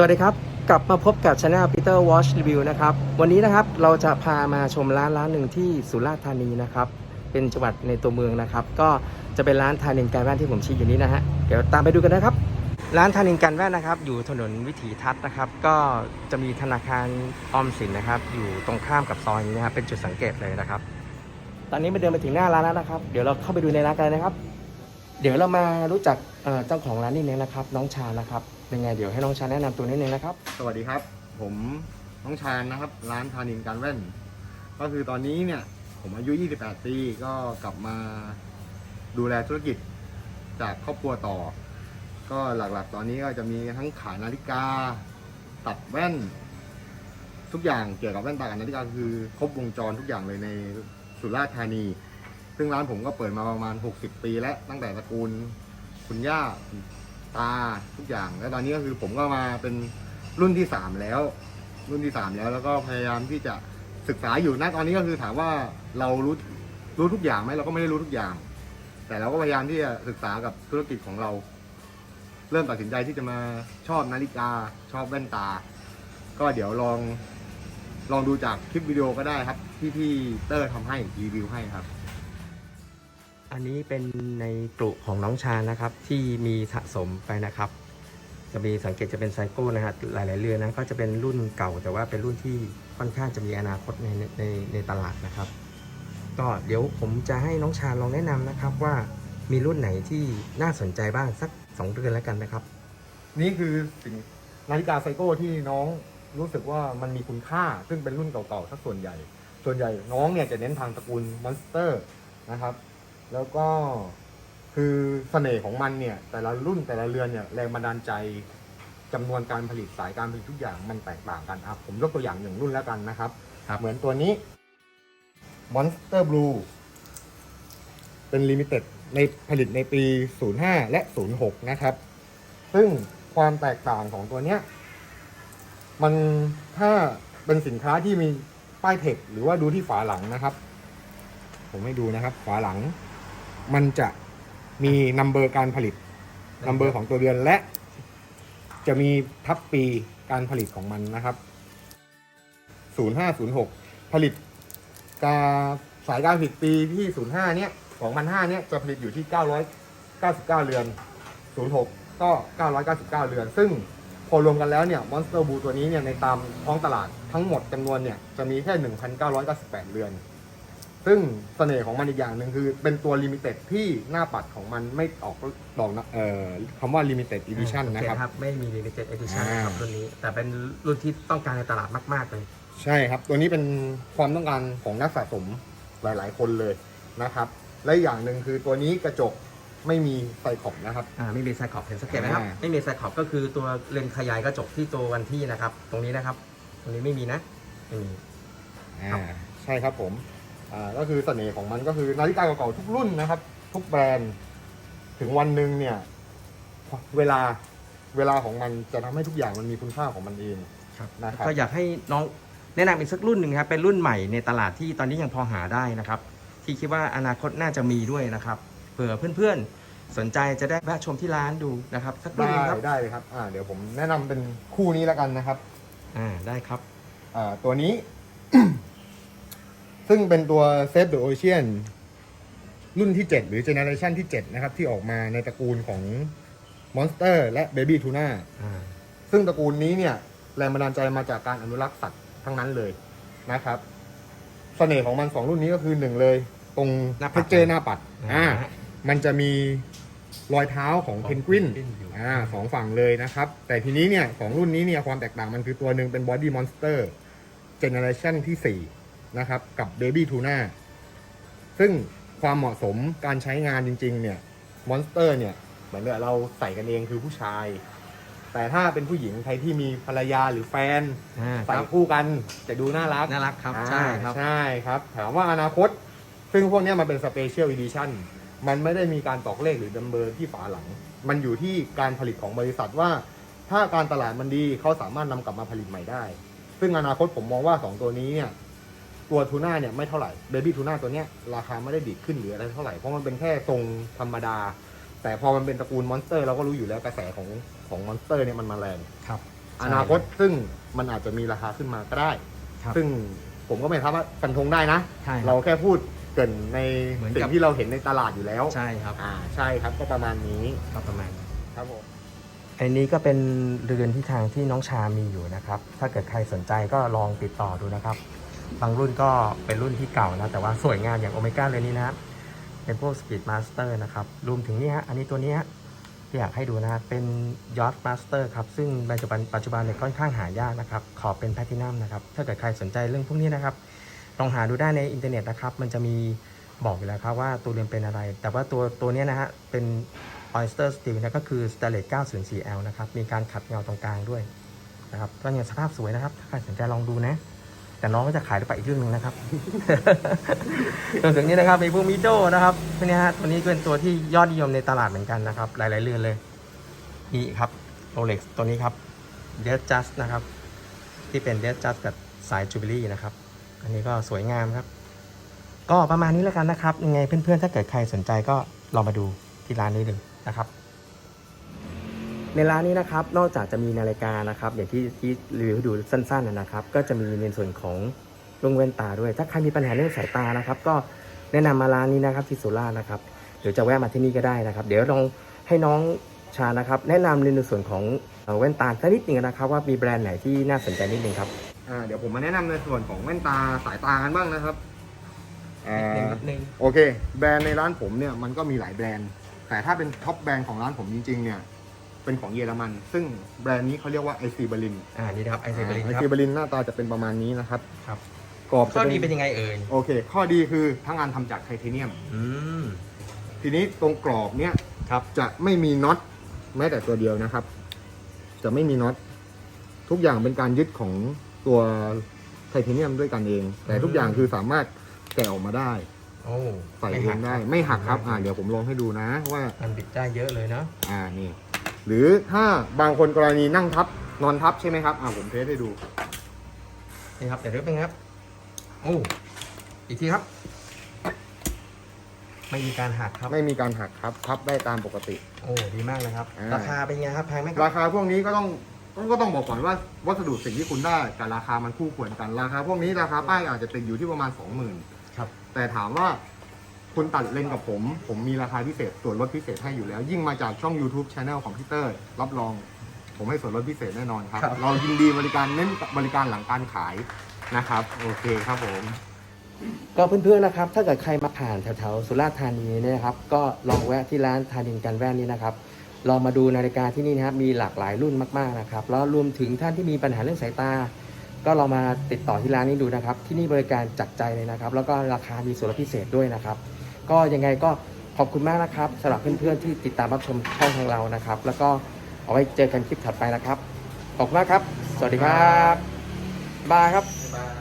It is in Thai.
สวัสดีครับ กลับมาพบกับช anel Peter Watch Review นะครับ วันนี้นะครับเราจะพามาชมร้านร้านหนึ่งที่สุราษฎร์ธานีนะครับ เป็นจังหวัดในตัวเมืองนะครับ ก็จะเป็นร้านธานินการแว่นที่ผมชี้อยู่นี้นะฮะ เดี๋ยวตามไปดูกันนะครับ ร้านธานินการแว่นนะครับ อยู่ถนนวิถีทัศน์นะครับ ก็จะมีธนาคารออมสินนะครับ อยู่ตรงข้ามกับซอยนี้นะครับ เป็นจุดสังเกตเลยนะครับ ตอนนี้มาเดินมาถึงหน้าร้านแล้วนะครับ เดี๋ยวเราเข้าไปดูในร้านกันนะครับ เดี๋ยวเรามารู้จัก เจ้าของร้านนิดนึงนะครับ น้องชานะครับเป็นไงเดี๋ยวให้น้องชาแนะนำตัวนิดนึงนะครับ สวัสดีครับ ผมน้องชานนะครับ ร้านธานินการแว่น ก็คือตอนนี้เนี่ย ผมอายุ 28 ปีก็กลับมาดูแลธุรกิจจากครอบครัวต่อ ก็หลักๆ ตอนนี้ก็จะมีทั้งขายนาฬิกา ตัดแว่น ทุกอย่างเกี่ยวกับแว่นตากับนาฬิกาคือครบวงจรทุกอย่างเลยในสุราษฎร์ธานี ซึ่งร้านผมก็เปิดมาประมาณ 60 ปีแล้วตั้งแต่ตระกูล คุณย่าคุณตาทุกอย่าง แล้วตอนนี้ก็คือผมก็มาเป็นรุ่นที่3แล้ว รุ่นที่3แล้ว แล้วก็พยายามที่จะศึกษาอยู่นะตอนนี้ก็คือถามว่าเรารู้รู้ทุกอย่างไหมเราก็ไม่ได้รู้ทุกอย่าง แต่เราก็พยายามที่จะศึกษากับธุรกิจของเรา เริ่มตัดสินใจที่จะมาชอบนาฬิกา ชอบแว่นตา ก็เดี๋ยวลองลองดูจากคลิปวิดีโอก็ได้ครับ ที่พี่เตอร์ทำให้รีวิวให้ครับ อันนี้เป็นในกลุ่มของน้องชานะครับ ที่มีสะสมไปนะครับ จะมีสังเกตจะเป็นไซโก้นะฮะหลาย ๆ เรือนนะก็จะเป็นรุ่นเก่า แต่ว่าเป็นรุ่นที่ค่อนข้างจะมีอนาคตในในในตลาดนะครับ ก็เดี๋ยวผมจะให้น้องชาลองแนะนำนะครับว่ามีรุ่นไหนที่น่าสนใจบ้างสักสองเรือนแล้วกันนะครับ นี่คือสิ่งนาฬิกาไซโก้ที่น้องรู้สึกว่ามันมีคุณค่า ซึ่งเป็นรุ่นเก่าๆสักส่วนใหญ่ ส่วนใหญ่น้องเนี่ยจะเน้นทางตระกูลมอนสเตอร์นะครับ แล้วก็คือเสน่ห์ของมันเนี่ย แต่ละรุ่นแต่ละเรือนเนี่ยแรงบันดาลใจจำนวนการผลิตสายการผลิตทุกอย่างมันแตกต่างกันอะผมยกตัวอย่างหนึ่งรุ่นแล้วกันนะครับครับ เหมือนตัวนี้ Monster Blue เป็นลิมิเต็ดในผลิตในปี 05 และ 06 นะครับ ซึ่งความแตกต่างของตัวเนี้ย มันถ้าเป็นสินค้าที่มีป้ายเทคหรือว่าดูที่ฝาหลังนะครับ ผมให้ดูนะครับ ฝาหลัง มันจะมีนัมเบอร์การผลิตนัมเบอร์ของตัวเดือนและ จะมีทับปีการผลิตของมันนะครับ 0506 ผลิตกาสายการผลิตปีที่ 05 เนี่ย2005 เนี่ยจะผลิตอยู่ที่ 999 เรือน 06 ก็ 999 เรือน ซึ่งพอรวมกันแล้วเนี่ย Monster Blue ตัวนี้เนี่ยในตามท้องตลาดทั้งหมดจำนวนเนี่ยจะมีแค่ 1,998 เรือน ซึ่งเสน่ห์ของมันอีกอย่างหนึ่งคือเป็นตัวลิมิเต็ดที่หน้าปัดของมันไม่ออกดอกนะเอ่อคำว่า limited edition โอเนะครับ ไม่มี limited edition อ่านะครับรุ่นนี้ แต่เป็นรุ่นที่ต้องการในตลาดมาก ๆ เลย ใช่ครับ ตัวนี้เป็นความต้องการของนักสะสมหลาย ๆ คนเลยนะครับ และอีกอย่างหนึ่งคือตัวนี้กระจกไม่มีไฟขอบนะครับ อ่าไม่มีไซคอบเห็นสังเกตไหมครับอ่าไม่มีไซคอบก็คือตัวเลนส์ขยายกระจกที่ตัววันที่นะครับ ตรงนี้นะครับ ตรงนี้ไม่มีนะไม่มีอ่าใช่ครับผม อ่าก็คือเสน่ห์ของมันก็คือนาฬิกาเก่าๆทุกรุ่นนะครับ ทุกแบรนด์ถึงวันหนึ่งเนี่ย เวลาเวลาของมันจะทำให้ทุกอย่างมันมีคุณค่าของมันเองครับนะครับก็อยากให้น้องแนะนำอีกสักรุ่นหนึ่งครับเป็นรุ่นใหม่ในตลาดที่ตอนนี้ยังพอหาได้นะครับ ที่คิดว่าอนาคตน่าจะมีด้วยนะครับเผื่อเพื่อนๆสนใจจะได้แวะชมที่ร้านดูนะครับสักรุ่นหได้นึงครับได้เลยครับอ่าเดี๋ยวผมแนะนำเป็นคู่นี้แล้วกันนะครับ อ่าได้ครับอ่าตัวนี้ ซึ่งเป็นตัว Save the Ocean รุ่นที่ 7 หรือ Generation ที่ 7 นะครับ ที่ออกมาในตระกูลของ Monster และ Baby Tuna อ่าซึ่งตระกูลนี้เนี่ย แรงบันดาลใจมาจากการอนุรักษ์สัตว์ทั้งนั้นเลยนะครับเสน่ห์ของมัน2รุ่นนี้ก็คือ1เลย ตรงหน้าปัด เจอร์หน้าปัดอ่าอ่ามันจะมีรอยเท้าของเพนกวินอยู่ อ่าสองฝั่งเลยนะครับ แต่ทีนี้เนี่ยของรุ่นนี้เนี่ยความแตกต่างมันคือตัวหนึ่งเป็น Body Monster Generation ที่4 นะครับกับ Baby Tuna ซึ่งความเหมาะสมการใช้งานจริง ๆ เนี่ย Monster เนี่ยเหมือนกับเราใส่กันเองคือผู้ชาย แต่ถ้าเป็นผู้หญิงใครที่มีภรรยาหรือแฟนอ่าคใส่รับคู่กันจะดูน่ารักน่ารักครับอ่าใช่ครับ ใช่ครับถามว่าอนาคต ซึ่งพวกเนี้ยมันเป็น Special Edition มันไม่ได้มีการตอกเลขหรือดัมเบอร์ที่ฝาหลัง มันอยู่ที่การผลิตของบริษัทว่า ถ้าการตลาดมันดีเขาสามารถนำกลับมาผลิตใหม่ได้ ซึ่งอนาคตผมมองว่า2ตัวนี้เนี่ย ตัวทูน่าเนี่ยไม่เท่าไหร่เบบี้ทูน่าตัวเนี้ยราคาไม่ได้ดีดขึ้นหรืออะไรเท่าไหร่เพราะมันเป็นแค่ทรงธรรมดา แต่พอมันเป็นตระกูลมอนสเตอร์เราก็รู้อยู่แล้วกระแสของของมอนสเตอร์เนี่ยมันมาแรงครับอนาคตซึ่งมันอาจจะมีราคาขึ้นมาก็ได้ ครับ ซึ่งผมก็ไม่สามารถฟันธงได้นะ ใช่ครับเราแค่พูดเกรินในเหมือนสิ่กับงที่เราเห็นในตลาดอยู่แล้วใช่ครับอ่าใช่ครับก็ประมาณนี้ก็ประมาณ ครับผม อันนี้ก็เป็นเรือนที่ทางที่น้องชามีอยู่นะครับ ถ้าเกิดใครสนใจก็ลองติดต่อดูนะครับ บางรุ่นก็เป็นรุ่นที่เก่านะแต่ว่าสวยงามอย่างโอเมก้าเลยนี่นะเป็นพวก Speed Master นะครับรวมถึงนี่ฮะอันนี้ตัวนี้ฮะที่อยากให้ดูนะเป็น Yacht Master ครับ ซึ่งปัจจุบันปัจจุบันเนี่ยค่อนข้างหายากนะครับ ขอบเป็นแพลตินัมนะครับ ถ้าเกิดใครสนใจเรื่องพวกนี้นะครับ ลองหาดูได้ในอินเทอร์เน็ตนะครับ มันจะมีบอกอยู่แล้วครับว่าตัวเรือนเป็นอะไร แต่ว่าตัวตัวนี้นะฮะ เป็น Oyster Steel นะก็คือ Stainless 904L นะครับ มีการขัดเงาตรงกลางด้วยนะครับ ก็ยังสภาพสวยนะครับ ถ้าใครสนใจลองดูนะ แต่น้องก็จะขายไปอีกเรื่องหนึ่งนะครับรวถึงนี้นะครับมีพวกมิโดนะครับตัวนี้ฮะตัวนี้เป็นตัวที่ยอดนิยมในตลาดเหมือนกันนะครับ หลายๆเรือนเลยนี่ครับโรเล็กตัวนี้ครับเด d จัสนะครับ ที่เป็นเด d จัสกับสายจูเบลี่นะครับ อันนี้ก็สวยงามครับ ก็ประมาณนี้แล้วกันนะครับ ยังไงเพื่อนๆ ถ้าเกิดใครสนใจก็ลองมาดูที่ร้านนี้ดูนะครับ ในร้านนี้นะครับนอกจากจะมีนาฬิกานะครับอย่างที่ที่รีวิวให้ดูสั้นๆนะนะครับ ก็จะมีในส่วนของลุงแว่นตาด้วย ถ้าใครมีปัญหาเรื่องสายตานะครับ ก็แนะนำมาร้านนี้นะครับที่สุราษฎร์นะครับหรือจะแวะมาที่นี่ก็ได้นะครับ เดี๋ยวลองให้น้องชานะครับแนะนำในส่วนของเอ่อแว่นตาสักนิดหนึงนะครับว่ามีแบรนด์ไหนที่น่าสนใจนิดนึงครับอ่าเดี๋ยวผมมาแนะนำในส่วนของแว่นตาสายตากันบ้างนะครับอ่านิดนึงโอเค แบรนด์ในร้านผมเนี่ยมันก็มีหลายแบรนด์ แต่ถ้าเป็นท็อปแบรนด์ของร้านผมจริงๆเนี่ย เป็นของเยอรมัน ซึ่งแบรนด์นี้เขาเรียกว่าไอซีบรินอ่านี่นะครับไอเซเบลินไอครัซีบบรินหน้าตาจะเป็นประมาณนี้นะครับครับกรอบข้อจะดีเป็นยังไงเอ่ยโอเค ข้อดีคือทั้งงานทำจากไทเทเนียม อืมทีนี้ตรงกรอบเนี่ยครับจะไม่มีน็อตแม้แต่ตัวเดียวนะครับ จะไม่มีน็อตทุกอย่างเป็นการยึดของตัวไทเทเนียมด้วยกันเอง แต่ทุกอย่างคือสามารถแกะออกมาได้ โอ้ใส่เองได้ ไม่หักครับ อ่าเดี๋ยวผมลองให้ดูนะว่า มันบิดได้เยอะเลยเนาะอ่านี่ หรือถ้าบางคนกรณีนั่งทับนอนทับใช่ไหมครับ อ่าผมเทสให้ดู นี่ครับเดี๋ยวดูเป็นไงครับ โอ้ อีกทีครับ ไม่มีการหักครับ ไม่มีการหักครับ ทับได้ตามปกติ โอ้ ดีมากเลยครับ อ่า ราคาเป็นไงครับ แพงไหมครัราบ คาพวกนี้ก็ต้องต้องก็ต้องบอกก่อนว่าวัสดุสิ่งที่คุณได้กับราคามันคู่ควรกัน ราคาพวกนี้ราคาป้ายอาจจะติดอยู่ที่ประมาณ 20,000 ครับ แต่ถามว่า คุณตัดเลนกับผม ผมมีราคาพิเศษส่วนลดพิเศษให้อยู่แล้ว ยิ่งมาจากช่อง YouTube Channel ของพี่เตอร์รับรอง ผมให้ส่วนลดพิเศษแน่นอนครับ ครับ เรายินดีบริการเน้นบริการหลังการขายนะครับ โอเคครับผม ก็เพื่อนๆนะครับ ถ้าเกิดใครมาผ่านแถวๆสุราษฎร์ธานีเนี่ยนะครับ ก็ลองแวะที่ร้านธานินกันแว่นนี้นะครับ ลองมาดูนาฬิกาที่นี่นะครับ มีหลากหลายรุ่นมากๆนะครับ แล้วรวมถึงท่านที่มีปัญหาเรื่องสายตา ก็ลองมาติดต่อที่ร้านนี้ดูนะครับ ที่นี่บริการจัดใจเลยนะครับ แล้วก็ราคามีส่วนลดพิเศษด้วยนะครับ ก็ยังไงก็ขอบคุณมากนะครับสำหรับเพื่อนๆที่ติดตามรับชมช่องของเรานะครับ แล้วก็เอาไว้เจอกันคลิปถัดไปนะครับ ขอบคุณมากครับ สวัสดีครับบายครับบ๊ายบาย